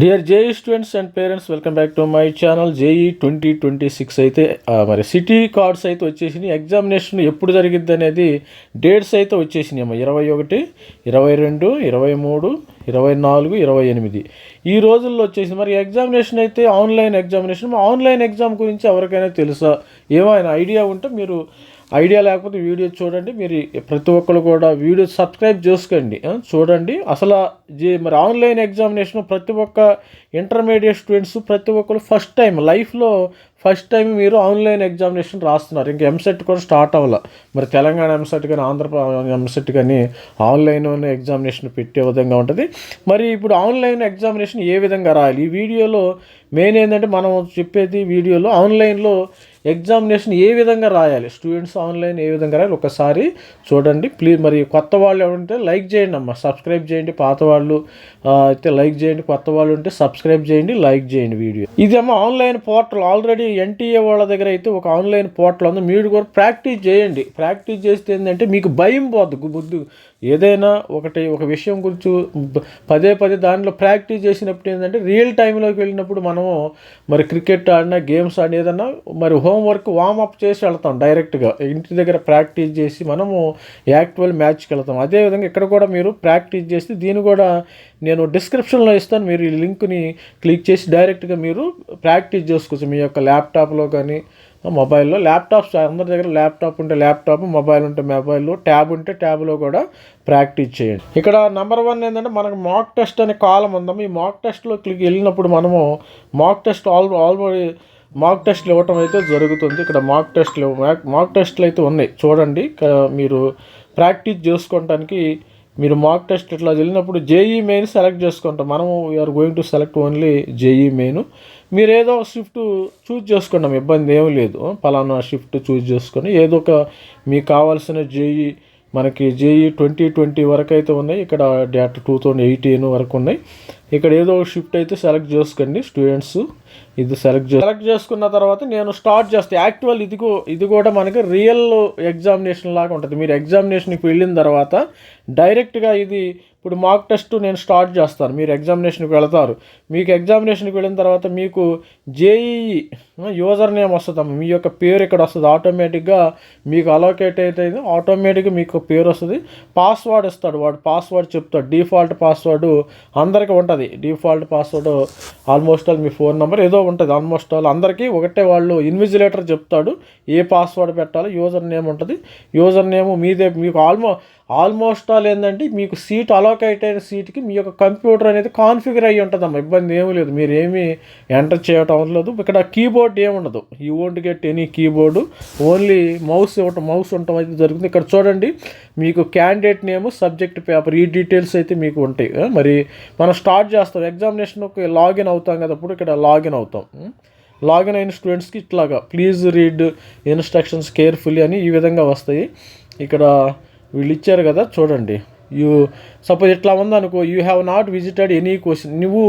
Dear JEE students and parents welcome back to my channel JEE twenty twenty six అయితే మరి city cards అయితే వచ్చేసినాయి. Examination ఎప్పుడు జరిగిద్ది అనేది డేట్స్ అయితే వచ్చేసినాయి అమ్మ. ఇరవై ఒకటి ఇరవై రెండు ఇరవై మూడు ఇరవై నాలుగు ఇరవై ఎనిమిది. ఈ రోజుల్లో వచ్చేసి మరి ఎగ్జామినేషన్ అయితే ఆన్లైన్ ఎగ్జామినేషన్ ఆన్లైన్ ఎగ్జామ్ గురించి ఎవరికైనా తెలుసా? ఏమైనా ఐడియా ఉంటే మీరు ఐడియా లేకపోతే వీడియో చూడండి. మీరు ప్రతి ఒక్కరు కూడా వీడియో సబ్స్క్రైబ్ చేసుకోండి. చూడండి. అసలు జీ మరి ఆన్లైన్ ఎగ్జామినేషన్ ప్రతి ఒక్క ఇంటర్మీడియట్ స్టూడెంట్స్ ప్రతి ఒక్కరు ఫస్ట్ టైం లైఫ్లో ఫస్ట్ టైం మీరు ఆన్లైన్ ఎగ్జామినేషన్ రాస్తున్నారు. ఇంకా ఎంసెట్ కూడా స్టార్ట్ అవ్వాలి. మరి తెలంగాణ ఎంసెట్ కానీ ఆంధ్రప్రదేశ్ ఎంసెట్ కానీ ఆన్లైన్ ఎగ్జామినేషన్ పెట్టే విధంగా ఉంటుంది. మరి ఇప్పుడు ఆన్లైన్ ఎగ్జామినేషన్ ఏ విధంగా రాయాలి? ఈ వీడియోలో మెయిన్ ఏంటంటే మనం చెప్పేది వీడియోలో ఆన్లైన్లో ఎగ్జామినేషన్ ఏ విధంగా రాయాలి? స్టూడెంట్స్ ఆన్లైన్ ఏ విధంగా రాయాలి? ఒకసారి చూడండి. ప్లీజ్ మరి కొత్త వాళ్ళు ఎవరుంటే లైక్ చేయండి అమ్మ. సబ్స్క్రైబ్ చేయండి. పాత వాళ్ళు అయితే లైక్ చేయండి. కొత్త వాళ్ళు ఉంటే సబ్స్క్రైబ్ చేయండి. లైక్ చేయండి వీడియో. ఇది అమ్మ ఆన్లైన్ పోర్టల్. ఆల్రెడీ ఎన్టీఏ వాళ్ళ దగ్గర అయితే ఒక ఆన్లైన్ పోర్టల్ ఉంది. మీరు కూడా ప్రాక్టీస్ చేయండి. ప్రాక్టీస్ చేస్తే ఏంటంటే మీకు భయం పోద్దు. బుద్ధి ఏదైనా ఒకటి ఒక విషయం గురించి పదే పదే దానిలో ప్రాక్టీస్ చేసినప్పుడు ఏంటంటే రియల్ టైంలోకి వెళ్ళినప్పుడు మనము మరి క్రికెట్ ఆడినా గేమ్స్ ఆడినా ఏదన్నా మరి హోంవర్క్ వార్మప్ చేసి వెళ్తాం డైరెక్ట్గా ఇంటి దగ్గర ప్రాక్టీస్ చేసి మనము యాక్చువల్ మ్యాచ్కి వెళ్తాం. అదేవిధంగా ఇక్కడ కూడా మీరు ప్రాక్టీస్ చేసి దీన్ని కూడా నేను డిస్క్రిప్షన్లో ఇస్తాను. మీరు ఈ లింక్ని క్లిక్ చేసి డైరెక్ట్గా మీరు ప్రాక్టీస్ చేసుకోవచ్చు. మీ యొక్క ల్యాప్టాప్లో కానీ మొబైల్లో ల్యాప్టాప్స్ అందరి దగ్గర ల్యాప్టాప్ ఉంటే ల్యాప్టాప్ మొబైల్ ఉంటే మొబైల్ ట్యాబ్ ఉంటే ట్యాబ్లో కూడా ప్రాక్టీస్ చేయండి. ఇక్కడ నెంబర్ వన్ ఏంటంటే మనకు మాక్ టెస్ట్ అనే కాలం ఉందాం. ఈ మాక్ టెస్ట్లో క్లిక్ వెళ్ళినప్పుడు మనము mock test all already mock టెస్ట్లు ఇవ్వటం అయితే జరుగుతుంది. ఇక్కడ మాక్ టెస్ట్లు మాక్ టెస్ట్లు అయితే ఉన్నాయి. చూడండి మీరు ప్రాక్టీస్ చేసుకోవటానికి మీరు మాక్ టెస్ట్ ఇట్లా వెళ్ళినప్పుడు జేఈ మెయిన్ సెలెక్ట్ చేసుకుంటాం. మనము we're going to select only JEE main మీరు ఏదో ఒక షిఫ్ట్ చూజ్ చేసుకుంటాం ఇబ్బంది ఏం లేదు. పలానా షిఫ్ట్ చూజ్ చేసుకొని ఏదో ఒక మీకు కావాల్సిన జేఈ మనకి జేఈ ట్వంటీ ట్వంటీ వరకు అయితే ఉన్నాయి. ఇక్కడ డేట్ టూ థౌజండ్ ఎయిటీన్ వరకు ఉన్నాయి. ఇక్కడ ఏదో ఒక షిఫ్ట్ అయితే సెలెక్ట్ చేసుకోండి స్టూడెంట్స్. ఇది సెలెక్ట్ చే సెలెక్ట్ చేసుకున్న తర్వాత నేను స్టార్ట్ చేస్తే. యాక్చువల్ ఇది ఇది కూడా మనకి రియల్ ఎగ్జామినేషన్ లాగా ఉంటుంది. మీరు ఎగ్జామినేషన్కి వెళ్ళిన తర్వాత డైరెక్ట్గా ఇది ఇప్పుడు మాక్ టెస్ట్ నేను స్టార్ట్ చేస్తాను. మీరు ఎగ్జామినేషన్కి వెళతారు. మీకు ఎగ్జామినేషన్కి వెళ్ళిన తర్వాత మీకు జేఈఈ యూజర్ నేమ్ వస్తుందమ్మా మీ యొక్క పేరు ఇక్కడ వస్తుంది. ఆటోమేటిక్గా మీకు అలోకేట్ అయితే ఆటోమేటిక్గా మీకు పేరు వస్తుంది. పాస్వర్డ్ ఇస్తాడు వాడు. పాస్వర్డ్ చెప్తాడు. డిఫాల్ట్ పాస్వర్డ్ అందరికీ ఉంటుంది. డిఫాల్ట్ పాస్వర్డ్ ఆల్మోస్ట్ ఆల్ మీ ఫోన్ నెంబర్ ఏదో ఉంటుంది. ఆల్మోస్ట్ ఆల్ అందరికీ ఒకటే వాళ్ళు ఇన్విజిలేటర్ చెప్తాడు. ఏ పాస్వర్డ్ పెట్టాలో యూజర్ నేమ్ ఉంటుంది. యూజర్ నేమ్ మీదే మీకు ఆల్మో ఆల్మోస్ట్ ఆల్ ఏంటంటే మీకు సీట్ అలోకేట్ అయిన సీట్కి మీ యొక్క కంప్యూటర్ అనేది కాన్ఫిగర్ అయ్యి ఉంటుందమ్మా. ఇబ్బంది ఏమీ లేదు. మీరు ఏమీ ఎంటర్ చేయటం అవ్వలేదు ఇక్కడ కీబోర్డ్ ఏమి ఉండదు. You won't get any keyboard only mouse ఇవ్వటం మౌస్ ఉండటం అయితే జరుగుతుంది. ఇక్కడ చూడండి మీకు క్యాండిడేట్ నేమ్ సబ్జెక్ట్ పేపర్ ఈ డీటెయిల్స్ అయితే మీకు ఉంటాయి. మరి మనం స్టార్ట్ చేస్తాం. ఎగ్జామినేషన్కి లాగిన్ అవుతాం కదా అప్పుడు ఇక్కడ లాగిన్ అవుతాం. లాగిన్ అయిన స్టూడెంట్స్కి ఇట్లాగా ప్లీజ్ రీడ్ ఇన్స్ట్రక్షన్స్ కేర్ఫుల్లీ అని ఈ విధంగా వస్తాయి. ఇక్కడ వీళ్ళు ఇచ్చారు కదా చూడండి. యూ సపోజ్ ఇట్లా ఉందనుకో you have not visited any question నువ్వు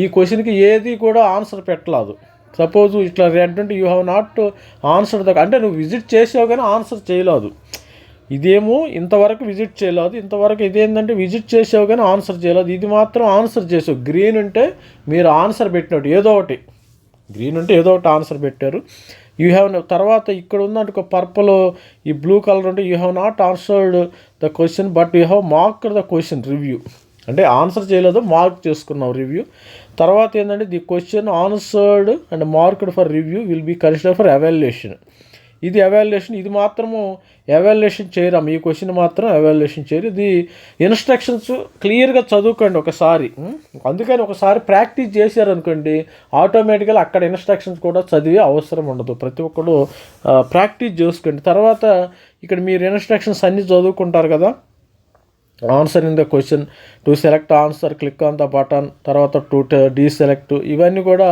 ఈ క్వశ్చన్కి ఏది కూడా ఆన్సర్ పెట్టలేదు. సపోజ్ ఇట్లా red you have not answer the అంటే నువ్వు విజిట్ చేసావు కానీ ఆన్సర్ చేయలేదు. ఇదేమో ఇంతవరకు విజిట్ చేయలేదు. ఇంతవరకు ఇదేంటంటే విజిట్ చేసావు కానీ ఆన్సర్ చేయలేదు. ఇది మాత్రం ఆన్సర్ చేసావు. గ్రీన్ ఉంటే మీరు ఆన్సర్ పెట్టినట్టు ఏదో ఒకటి. గ్రీన్ ఉంటే ఏదో ఒకటి ఆన్సర్ పెట్టారు. యూ హ్యావ్ తర్వాత ఇక్కడ ఉందంటే ఒక పర్పుల్ ఈ బ్లూ కలర్ ఉంటే you have not answered the question but you have mark the question review అంటే ఆన్సర్ చేయలేదు మార్క్ చేసుకున్నావు రివ్యూ తర్వాత ఏంటంటే the question answered and marked for review will be consider for evaluation ఇది evaluation ఇది మాత్రము evaluation చేయరా మీ క్వశ్చన్ మాత్రం ఎవాల్యుయేషన్ చేయరు. ఇది ఇన్స్ట్రక్షన్స్ క్లియర్గా చదువుకోండి ఒకసారి. అందుకని ఒకసారి ప్రాక్టీస్ చేశారనుకోండి ఆటోమేటిక్గా అక్కడ ఇన్స్ట్రక్షన్స్ కూడా చదివే అవసరం ఉండదు. ప్రతి ఒక్కరు ప్రాక్టీస్ చేసుకోండి. తర్వాత ఇక్కడ మీరు ఇన్స్ట్రక్షన్స్ అన్నీ చదువుకుంటారు కదా? Answer in the question to select answer click on the button తర్వాత టు డీ సెలెక్ట్ ఇవన్నీ కూడా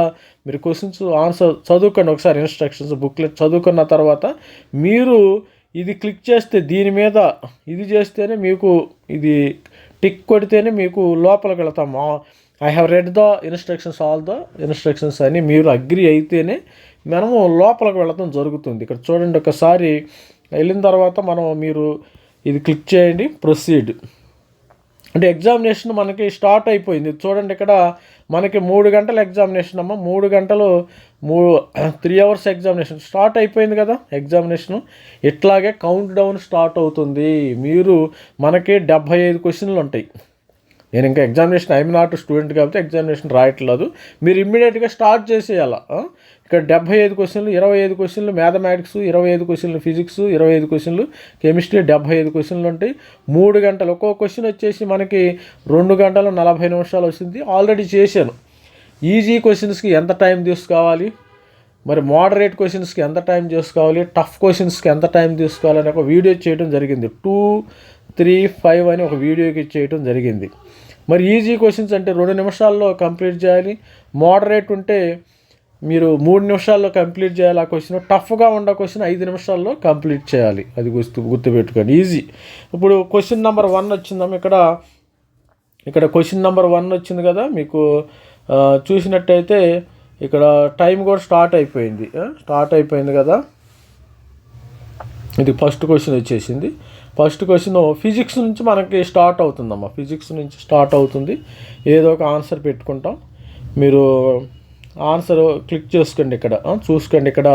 మీరు క్వశ్చన్స్ ఆన్సర్ చదువుకోండి. ఒకసారి ఇన్స్ట్రక్షన్స్ బుక్లెట్ చదువుకున్న తర్వాత మీరు ఇది క్లిక్ చేస్తే దీని మీద ఇది చేస్తేనే మీకు ఇది టిక్ కొడితేనే మీకు లోపలికి వెళతాము I have read the instructions all the instructions అని మీరు అగ్రి అయితేనే మనము లోపలికి వెళ్ళటం జరుగుతుంది. ఇక్కడ చూడండి ఒకసారి వెళ్ళిన తర్వాత మనం మీరు ఇది క్లిక్ చేయండి ప్రొసీడ్ అంటే ఎగ్జామినేషన్ మనకి స్టార్ట్ అయిపోయింది. చూడండి ఇక్కడ మనకి మూడు గంటల ఎగ్జామినేషన్ అమ్మ. మూడు గంటలు మూ త్రీ అవర్స్ ఎగ్జామినేషన్ స్టార్ట్ అయిపోయింది కదా ఎగ్జామినేషను ఇట్లాగే కౌంట్ డౌన్ స్టార్ట్ అవుతుంది. మీరు మనకి డెబ్భై ఐదు క్వశ్చన్లు ఉంటాయి. నేను ఇంకా ఎగ్జామినేషన్ ఐఎమ్ నాట్ స్టూడెంట్ కాబట్టి ఎగ్జామినేషన్ రాయట్లేదు. మీరు ఇమ్మీడియట్గా స్టార్ట్ చేసేయాల? ఇక్కడ డెబ్బై ఐదు క్వశ్చన్లు ఇరవై ఐదు క్వశ్చన్లు మ్యాథమెటిక్స్ ఇరవై ఐదు క్వశ్చన్లు ఫిజిక్స్ ఇరవై ఐదు క్వశ్చన్లు కెమిస్ట్రీ డెబ్బై ఐదు క్వశ్చన్లు ఉంటాయి. మూడు గంటలు ఒక్కో క్వశ్చన్ వచ్చేసి మనకి రెండు గంటలు నలభై నిమిషాలు వస్తుంది. ఆల్రెడీ చేశాను. ఈజీ క్వశ్చన్స్కి ఎంత టైం తీసుకోవాలి? మరి మోడరేట్ క్వశ్చన్స్కి ఎంత టైం తీసుకోవాలి? టఫ్ క్వశ్చన్స్కి ఎంత టైం తీసుకోవాలని ఒక వీడియో చేయడం జరిగింది. టూ త్రీ ఫైవ్ అని ఒక వీడియోకి చేయడం జరిగింది. మరి ఈజీ క్వశ్చన్స్ అంటే రెండు నిమిషాల్లో కంప్లీట్ చేయాలి. మోడరేట్ ఉంటే మీరు మూడు నిమిషాల్లో కంప్లీట్ చేయాలి ఆ క్వశ్చన్ టఫ్గా ఉన్న క్వశ్చన్ ఐదు నిమిషాల్లో కంప్లీట్ చేయాలి. అది గుర్తు గుర్తుపెట్టుకోండి. ఈజీ ఇప్పుడు క్వశ్చన్ నెంబర్ వన్ వచ్చిందాం? ఇక్కడ ఇక్కడ క్వశ్చన్ నెంబర్ వన్ వచ్చింది కదా? మీకు చూసినట్టయితే ఇక్కడ టైం కూడా స్టార్ట్ అయిపోయింది. స్టార్ట్ అయిపోయింది కదా? ఇది ఫస్ట్ క్వశ్చన్ వచ్చేసింది. ఫస్ట్ క్వశ్చన్ ఫిజిక్స్ నుంచి మనకి స్టార్ట్ అవుతుందమ్మా. ఫిజిక్స్ నుంచి స్టార్ట్ అవుతుంది. ఏదో ఒక ఆన్సర్ పెట్టుకుంటాం. మీరు ఆన్సర్ క్లిక్ చేసుకోండి ఇక్కడ. చూసుకోండి ఇక్కడ.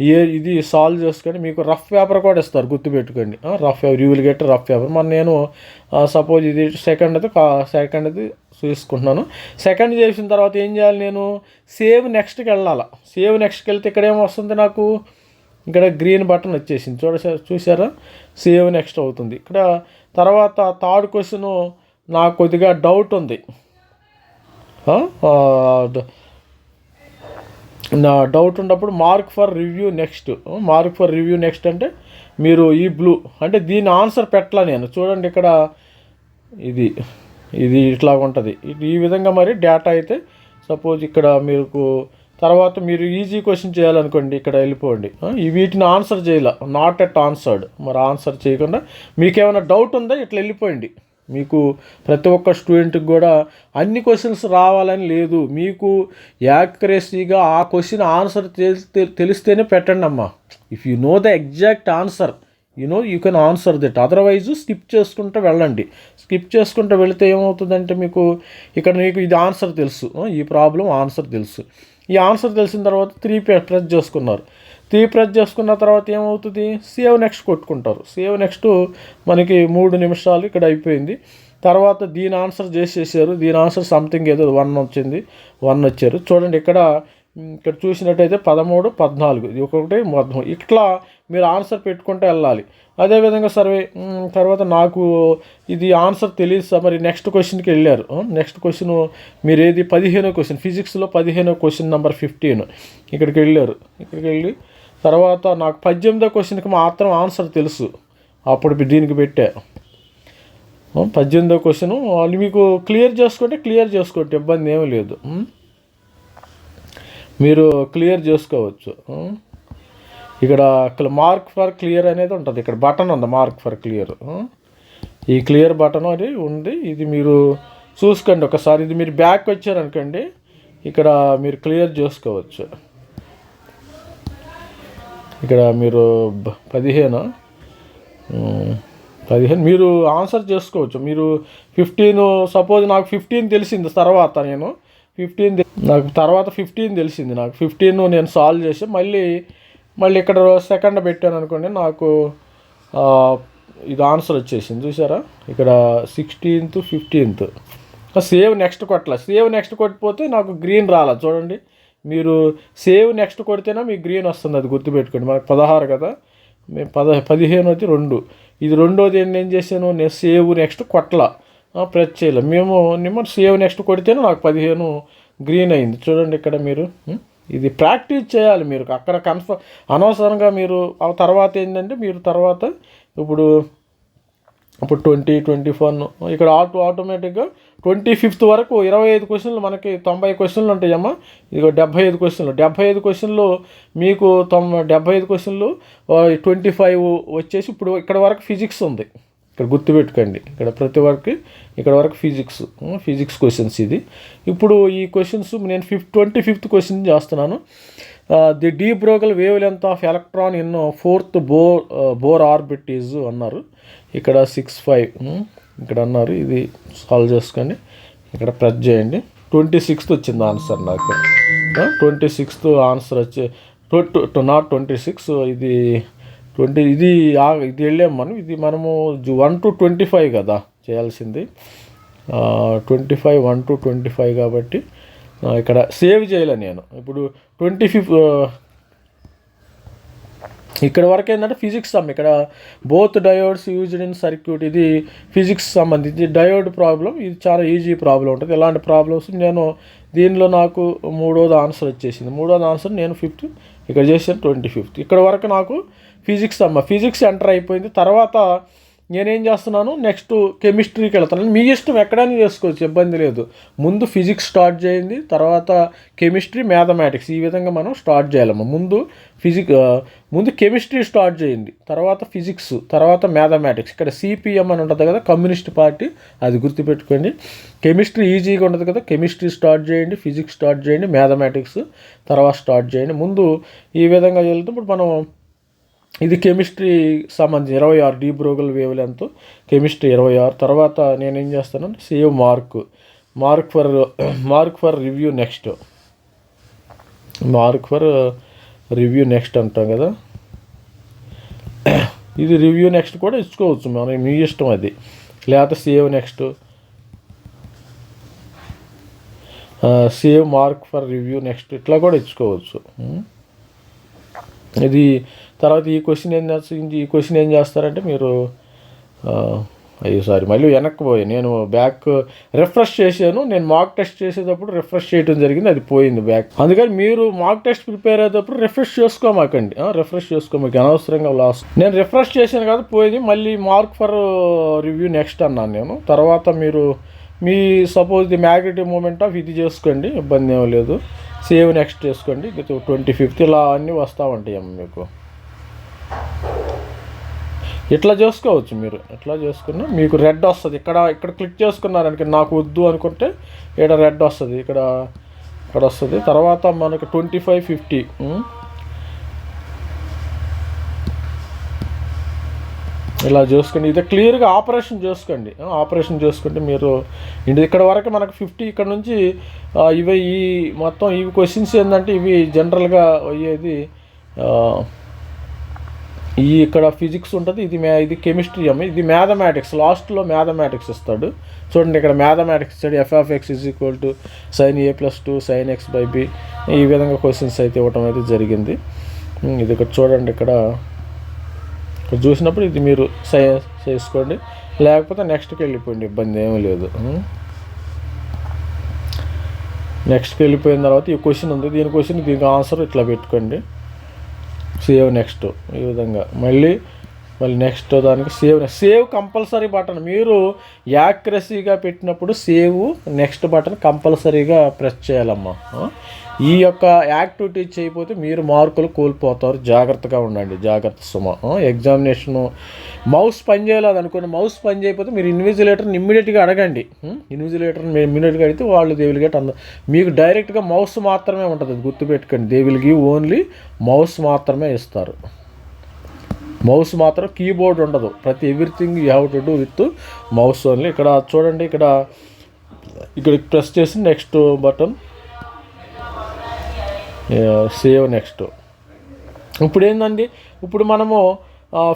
ఏ ఇది సాల్వ్ చేసుకోండి. మీకు రఫ్ పేపర్ కూడా ఇస్తారు గుర్తుపెట్టుకోండి. Rough paper you will get rough paper మన నేను సపోజ్ ఇది సెకండ్ అది సెకండ్ అది చూసుకుంటున్నాను. సెకండ్ చేసిన తర్వాత ఏం చేయాలి నేను? సేవ్ నెక్స్ట్కి వెళ్ళాలి? సేవ్ నెక్స్ట్కి వెళ్తే ఇక్కడ ఏమొస్తుంది నాకు? ఇక్కడ గ్రీన్ బటన్ వచ్చేసింది. చూడ చూసారా సేవ్ నెక్స్ట్ అవుతుంది. ఇక్కడ తర్వాత థర్డ్ క్వశ్చన్ నాకు కొద్దిగా డౌట్ ఉంది. డౌట్ ఉన్నప్పుడు mark for review next. Mark for review next అంటే మీరు ఈ బ్లూ అంటే దీని ఆన్సర్ పెట్టలా నేను. చూడండి ఇక్కడ ఇది ఇది ఇట్లా ఉంటుంది. ఈ విధంగా మరి డేటా అయితే సపోజ్ ఇక్కడ మీకు తర్వాత మీరు ఈజీ క్వశ్చన్ చేయాలనుకోండి ఇక్కడ వెళ్ళిపోండి. ఈ వీటిని ఆన్సర్ చేయాల. నాట్ ఎట్ ఆన్సర్డ్ మరి ఆన్సర్ చేయకుండా మీకేమైనా డౌట్ ఉందా ఇట్లా వెళ్ళిపోయింది మీకు ప్రతి ఒక్క స్టూడెంట్కి కూడా అన్ని క్వశ్చన్స్ రావాలని లేదు. మీకు యాక్యురసీగా ఆ క్వశ్చన్ ఆన్సర్ తెలిస్తే తెలిస్తేనే పెట్టండి అమ్మా. If you know the exact answer you know you can answer that otherwise skip చేసుకుంటూ వెళ్ళండి. స్కిప్ చేసుకుంటూ వెళితే ఏమవుతుందంటే మీకు ఇక్కడ మీకు ఇది ఆన్సర్ తెలుసు. ఈ ప్రాబ్లం ఆన్సర్ తెలుసు. ఈ ఆన్సర్ తెలిసిన తర్వాత త్రీ ప్రెస్ చేసుకున్నారు. త్రీ ప్రెస్ చేసుకున్న తర్వాత ఏమవుతుంది? సేవ్ నెక్స్ట్ కొట్టుకుంటారు. సేవ్ నెక్స్ట్ మనకి మూడు నిమిషాలు ఇక్కడ అయిపోయింది. తర్వాత దీని ఆన్సర్ చేసేసారు. దీని ఆన్సర్ సంథింగ్ ఏదో వన్ వచ్చింది. వన్ వచ్చారు. చూడండి ఇక్కడ ఇక్కడ చూసినట్టయితే పదమూడు పద్నాలుగు. ఇది ఒక్కొక్కటి మొత్తం ఇట్లా మీరు ఆన్సర్ పెట్టుకుంటూ వెళ్ళాలి. అదేవిధంగా సర్వే తర్వాత నాకు ఇది ఆన్సర్ తెలియదు. సార్ మరి నెక్స్ట్ క్వశ్చన్కి వెళ్ళారు. నెక్స్ట్ క్వశ్చన్ మీరు ఏది? పదిహేనో క్వశ్చన్ ఫిజిక్స్లో పదిహేనో క్వశ్చన్ నెంబర్ ఫిఫ్టీన్ ఇక్కడికి వెళ్ళారు. ఇక్కడికి వెళ్ళి తర్వాత నాకు పద్దెనిమిదో క్వశ్చన్కి మాత్రం ఆన్సర్ తెలుసు. అప్పుడు దీనికి పెట్టా. పద్దెనిమిదో క్వశ్చన్. వాళ్ళు మీకు క్లియర్ చేసుకుంటే క్లియర్ చేసుకోండి ఇబ్బంది ఏమీ లేదు. మీరు క్లియర్ చేసుకోవచ్చు. ఇక్కడ ఇక్కడ మార్క్ ఫర్ క్లియర్ అనేది ఉంటుంది. ఇక్కడ బటన్ ఉంది మార్క్ ఫర్ క్లియర్. ఈ క్లియర్ బటన్ అది ఉంది. ఇది మీరు చూసుకోండి. ఒకసారి ఇది మీరు బ్యాక్ వచ్చారనుకోండి ఇక్కడ మీరు క్లియర్ చేసుకోవచ్చు. ఇక్కడ మీరు పదిహేను పదిహేను మీరు ఆన్సర్ చేసుకోవచ్చు. మీరు ఫిఫ్టీన్ సపోజ్ నాకు ఫిఫ్టీన్ తెలిసింది తర్వాత నేను. ఫిఫ్టీన్ నాకు తర్వాత ఫిఫ్టీన్ తెలిసింది నాకు. ఫిఫ్టీన్ నేను సాల్వ్ చేసి మళ్ళీ మళ్ళీ ఇక్కడ సెకండ్ పెట్టాను అనుకోండి నాకు ఇది ఆన్సర్ వచ్చేసింది. చూసారా ఇక్కడ సిక్స్టీన్త్ ఫిఫ్టీన్త్ సేవ్ నెక్స్ట్ కొట్టాల సేవ్ నెక్స్ట్ కొట్టిపోతే నాకు గ్రీన్ రాలా. చూడండి. మీరు సేవ్ నెక్స్ట్ కొడితేనే మీకు గ్రీన్ వస్తుంది అది గుర్తుపెట్టుకోండి. మనకు పదహారు కదా? మేము పద పదిహేనోది రెండు. ఇది రెండోది ఏంటి ఏం చేశాను? నేను సేవ్ నెక్స్ట్ కొట్ల. ప్రెస్ చేయలే. మేము నిమ్మ సేవ్ నెక్స్ట్ కొడితేనే నాకు పదిహేను గ్రీన్ అయింది. చూడండి ఇక్కడ మీరు. ఇది ప్రాక్టీస్ చేయాలి మీరు. అక్కడ కన్ఫర్మ్ అనవసరంగా మీరు ఆ తర్వాత ఏంటంటే మీరు తర్వాత ఇప్పుడు అప్పుడు ట్వంటీ ట్వంటీ ఫోర్ ఇక్కడ ఆటో ఆటోమేటిక్గా ట్వంటీ ఫిఫ్త్ వరకు ఇరవై ఐదు క్వశ్చన్లు మనకి తొంభై క్వశ్చన్లు ఉంటాయమ్మా. ఇదిగో డెబ్బై ఐదు క్వశ్చన్లు. డెబ్బై ఐదు క్వశ్చన్లు మీకు తొంభై డెబ్బై ఐదు క్వశ్చన్లు ట్వంటీ ఫైవ్ వచ్చేసి ఇప్పుడు ఇక్కడ వరకు ఫిజిక్స్ ఉంది. ఇక్కడ గుర్తుపెట్టుకోండి. ఇక్కడ ప్రతి వరకు ఇక్కడ వరకు ఫిజిక్స్ ఫిజిక్స్ క్వశ్చన్స్ ఇది. ఇప్పుడు ఈ క్వశ్చన్స్ నేను ఫిఫ్త్ ట్వంటీ ఫిఫ్త్ క్వశ్చన్ చేస్తున్నాను. The de Broglie wavelength of electron in fourth Bohr Bohr orbit is అన్నారు. ఇక్కడ సిక్స్ ఫైవ్ hmm, ఇక్కడ అన్నారు. ఇది సాల్వ్ చేసుకోండి. ఇక్కడ ప్రెస్ చేయండి. ట్వంటీ సిక్స్త్ వచ్చింది ఆన్సర్ నాకు. ట్వంటీ సిక్స్త్ ఆన్సర్ వచ్చి టూ నాట్ ట్వంటీ సిక్స్ ఇది ట్వంటీ ఇది ఆ- ఇది వెళ్ళాం మనం. ఇది మనము వన్ టు ట్వంటీ ఫైవ్ కదా చేయాల్సింది. Twenty five one two twenty five కాబట్టి ఇక్కడ సేవ్ చేయలే నేను. ఇప్పుడు ట్వంటీ ఫిఫ్ ఇక్కడ వరకు ఏంటంటే ఫిజిక్స్ సమ్. ఇక్కడ both diodes used in circuit. ఇది ఫిజిక్స్ సంబంధించి డయోడ్ ప్రాబ్లం. ఇది చాలా ఈజీ ప్రాబ్లం ఉంటుంది. ఇలాంటి ప్రాబ్లమ్స్? నేను దీనిలో నాకు మూడోది ఆన్సర్ వచ్చేసింది. మూడోది ఆన్సర్ నేను ఫిఫ్త్ ఇక్కడ చేసాను ట్వంటీ ఫిఫ్త్. ఇక్కడ వరకు నాకు ఫిజిక్స్ అమ్మ ఫిజిక్స్ ఎంటర్ అయిపోయింది. తర్వాత నేనేం చేస్తున్నాను? నెక్స్ట్ కెమిస్ట్రీకి వెళ్తున్నాను. మీ ఇష్టం ఎక్కడైనా చేసుకోవచ్చు ఇబ్బంది లేదు. ముందు ఫిజిక్స్ స్టార్ట్ చేయండి తర్వాత కెమిస్ట్రీ మ్యాథమెటిక్స్. ఈ విధంగా మనం స్టార్ట్ చేయాలమ్మ. ముందు ఫిజిక్ ముందు కెమిస్ట్రీ స్టార్ట్ చేయండి తర్వాత ఫిజిక్స్ తర్వాత మ్యాథమెటిక్స్. ఇక్కడ సిపిఎం అని ఉంటుంది కదా కమ్యూనిస్ట్ పార్టీ అది గుర్తుపెట్టుకోండి. కెమిస్ట్రీ ఈజీగా ఉంటుంది కదా కెమిస్ట్రీ స్టార్ట్ చేయండి ఫిజిక్స్ స్టార్ట్ చేయండి మ్యాథమెటిక్స్ తర్వాత స్టార్ట్ చేయండి. ముందు ఈ విధంగా వెళ్తే ఇప్పుడు మనం ఇది కెమిస్ట్రీ సంబంధించి ఇరవై ఆరు de Broglie wavelength chemistry ఇరవై ఆరు. తర్వాత నేను ఏం చేస్తాను save mark. Mark for mark for review next. Mark for review next అంటాం కదా. ఇది రివ్యూ నెక్స్ట్ కూడా ఇచ్చుకోవచ్చు మనం మీ ఇష్టం అది. లేకపోతే save next. Save mark for review next ఇట్లా కూడా ఇచ్చుకోవచ్చు. ఇది తర్వాత ఈ క్వశ్చన్ ఏం చేస్తుంది ఈ క్వశ్చన్ ఏం చేస్తారంటే మీరు అయ్యో సారీ మళ్ళీ వెనక్కి పోయి నేను బ్యాక్ రిఫ్రెష్ చేశాను. నేను మాక్ టెస్ట్ చేసేటప్పుడు రిఫ్రెష్ చేయడం జరిగింది. అది పోయింది బ్యాక్ అందుకని మీరు మాక్ టెస్ట్ ప్రిపేర్ అయ్యేటప్పుడు రిఫ్రెష్ చేసుకోమాకండి. రిఫ్రెష్ చేసుకోమాకి అనవసరంగా లాస్ నేను రిఫ్రెష్ చేశాను కదా పోయింది. మళ్ళీ మార్క్ ఫర్ రివ్యూ నెక్స్ట్ అన్నాను నేను. తర్వాత మీరు మీ suppose the magnetic moment of ఇది చేసుకోండి. ఇబ్బంది ఏమీ లేదు. సేవ్ నెక్స్ట్ చేసుకోండి. ట్వంటీ ఫిఫ్త్ ఇలా అన్నీ వస్తూ ఉంటాయి అమ్మ మీకు. ఇట్లా చేసుకోవచ్చు మీరు. ఎట్లా చేసుకున్నా మీకు రెడ్ వస్తుంది. ఇక్కడ ఇక్కడ క్లిక్ చేసుకున్నారనుకో నాకు వద్దు అనుకుంటే ఇక్కడ రెడ్ వస్తుంది. ఇక్కడ ఇక్కడ వస్తుంది. తర్వాత మనకు ట్వంటీ ఫైవ్ ఫిఫ్టీ ఇలా చూసుకోండి ఇది క్లియర్గా ఆపరేషన్ చేసుకోండి. ఆపరేషన్ చేసుకుంటే మీరు ఇంటి ఇక్కడ వరకు మనకు ఫిఫ్టీ ఇక్కడ నుంచి ఇవి ఈ మొత్తం ఇవి క్వశ్చన్స్ ఏంటంటే ఇవి జనరల్గా అయ్యేది ఈ ఇక్కడ ఫిజిక్స్ ఉంటుంది ఇది మ్యా ఇది కెమిస్ట్రీ అమ్మ. ఇది మ్యాథమెటిక్స్ లాస్ట్లో మ్యాథమెటిక్స్ ఇస్తాడు. చూడండి ఇక్కడ మ్యాథమెటిక్స్ ఇస్తాడు FF X is equal to sine A plus two sine X by B ఈ విధంగా క్వశ్చన్స్ అయితే ఇవ్వటం అయితే జరిగింది. ఇది ఇక్కడ చూడండి ఇక్కడ. ఇక్కడ చూసినప్పుడు ఇది మీరు సై చేసుకోండి. లేకపోతే నెక్స్ట్కి వెళ్ళిపోయింది ఇబ్బంది ఏమీ లేదు. నెక్స్ట్కి వెళ్ళిపోయిన తర్వాత ఈ క్వశ్చన్ ఉంది. దీని క్వశ్చన్ దీనికి ఆన్సర్ ఇట్లా పెట్టుకోండి. సేవ్ నెక్స్ట్ ఈ విధంగా. మళ్ళీ మళ్ళీ నెక్స్ట్ దానికి సేవ్ సేవ్ కంపల్సరీ బటన్. మీరు యాక్యురసీగా పెట్టినప్పుడు సేవ్ నెక్స్ట్ బటన్ కంపల్సరీగా ప్రెస్ చేయాలమ్మా. ఈ యొక్క యాక్టివిటీ చేయకపోతే మీరు మార్కులు కోల్పోతారు. జాగ్రత్తగా ఉండండి. జాగ్రత్త సుమ. ఎగ్జామినేషను మౌస్ పనిచేయలేదు అనుకోండి. మౌస్ పని చేయకపోతే మీరు ఇన్విజిలేటర్ని ఇమ్మీడియట్గా అడగండి. ఇన్విజిలేటర్ని మీరు ఇమ్మీడియట్గా అడిగితే వాళ్ళు దే విల్ అంద మీకు డైరెక్ట్గా మౌస్ మాత్రమే ఉంటుంది. అది గుర్తుపెట్టుకోండి. దే ఓన్లీ మౌస్ మాత్రమే ఇస్తారు. మౌస్ మాత్రం కీబోర్డ్ ఉండదు. ప్రతి everything you have to do with mouse only. ఇక్కడ చూడండి. ఇక్కడ ఇక్కడ ప్రెస్ చేసి నెక్స్ట్ బటన్ సేవ్ నెక్స్ట్ ఇప్పుడు ఏంటండి ఇప్పుడు మనము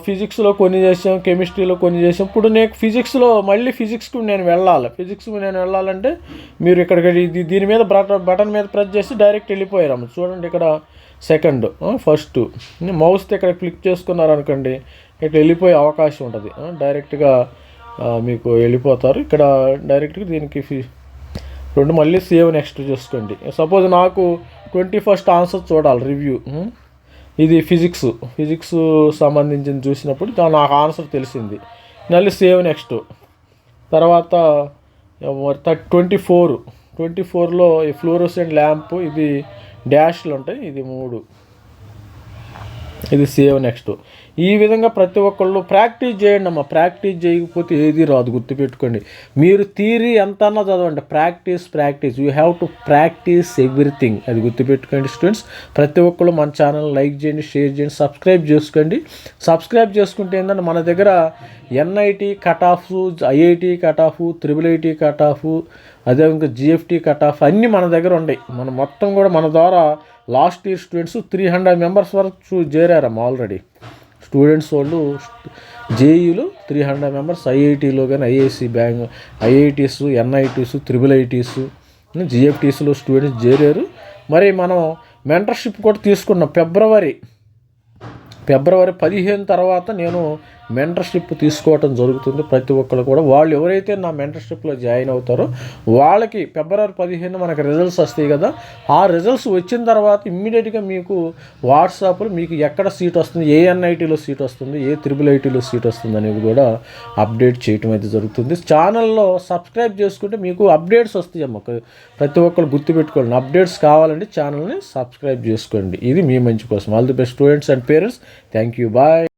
ఫిజిక్స్లో కొన్ని చేసాం కెమిస్ట్రీలో కొన్ని చేసాం. ఇప్పుడు నేను ఫిజిక్స్లో మళ్ళీ ఫిజిక్స్కి నేను వెళ్ళాలి. ఫిజిక్స్కి నేను వెళ్ళాలంటే మీరు ఇక్కడికి ఇది దీని మీద బటన్ బటన్ మీద ప్రెస్ చేసి డైరెక్ట్ వెళ్ళిపోయారు చూడండి ఇక్కడ సెకండ్ ఫస్ట్ మౌస్ ఇక్కడ క్లిక్ చేసుకున్నారు అనుకోండి ఇక్కడ వెళ్ళిపోయే అవకాశం ఉంటుంది. డైరెక్ట్గా మీకు వెళ్ళిపోతారు. ఇక్కడ డైరెక్ట్గా దీనికి ఫీ రెండు మళ్ళీ సేవ్ నెక్స్ట్ చూసుకోండి. సపోజ్ నాకు ట్వంటీ ఫస్ట్ ఆన్సర్ చూడాలి రివ్యూ. ఇది ఫిజిక్స్. ఫిజిక్స్ సంబంధించిన చూసినప్పుడు నాకు ఆన్సర్ తెలిసింది. మళ్ళీ సేవ్ నెక్స్ట్. తర్వాత ట్వంటీ ఫోర్. ట్వంటీ ఫోర్లో ఈ ఫ్లోరోసెంట్ ల్యాంప్ ఇది డ్యాష్లు ఉంటాయి ఇది మూడు. ఇది సేవ్ నెక్స్ట్. ఈ విధంగా ప్రతి ఒక్కళ్ళు ప్రాక్టీస్ చేయండి అమ్మా. ప్రాక్టీస్ చేయకపోతే ఏది రాదు. గుర్తుపెట్టుకోండి. మీరు థీరీ ఎంత అన్నా చదవండి. Practice practice. You have to practice everything. అది గుర్తుపెట్టుకోండి స్టూడెంట్స్. ప్రతి ఒక్కళ్ళు మన ఛానల్ లైక్ చేయండి షేర్ చేయండి సబ్స్క్రైబ్ చేసుకోండి. సబ్స్క్రైబ్ చేసుకుంటే ఏంటంటే మన దగ్గర NIT cut off IIT cut off triple IT cut off అదేవిధంగా జిఎఫ్టీ కట్ ఆఫ్ అన్నీ మన దగ్గర ఉన్నాయి మన మొత్తం కూడా మన ద్వారా last year students three hundred members వరకు చూ- చేరారమ్మా ఆల్రెడీ. స్టూడెంట్స్ వాళ్ళు జేఈలు త్రీ హండ్రెడ్ మెంబర్స్ ఐఐటీలో కానీ IIC bank IITs NITs triple ITs జిఎఫ్టీస్లో students చేరారు. మరి మనం మెంటర్షిప్ కూడా తీసుకున్నాం. ఫిబ్రవరి ఫిబ్రవరి పదిహేను తర్వాత నేను మెంటర్షిప్ తీసుకోవటం జరుగుతుంది ప్రతి ఒక్కరు కూడా. వాళ్ళు ఎవరైతే నా మెంటర్షిప్లో జాయిన్ అవుతారో వాళ్ళకి ఫిబ్రవరి పదిహేను మనకి రిజల్ట్స్ వస్తాయి కదా. ఆ రిజల్ట్స్ వచ్చిన తర్వాత ఇమ్మీడియట్గా మీకు వాట్సాప్లో మీకు ఎక్కడ సీట్ వస్తుంది ఏ ఎన్ఐటీలో సీట్ వస్తుంది ఏ త్రిబుల్ ఐటీలో సీట్ వస్తుంది అనేది కూడా అప్డేట్ చేయటం అయితే జరుగుతుంది. ఛానల్లో సబ్స్క్రైబ్ చేసుకుంటే మీకు అప్డేట్స్ వస్తాయి అమ్మ. ప్రతి ఒక్కరు గుర్తుపెట్టుకోండి అప్డేట్స్ కావాలంటే ఛానల్ని సబ్స్క్రైబ్ చేసుకోండి. ఇది మీ మంచి కోసం. All the best students and parents thank you bye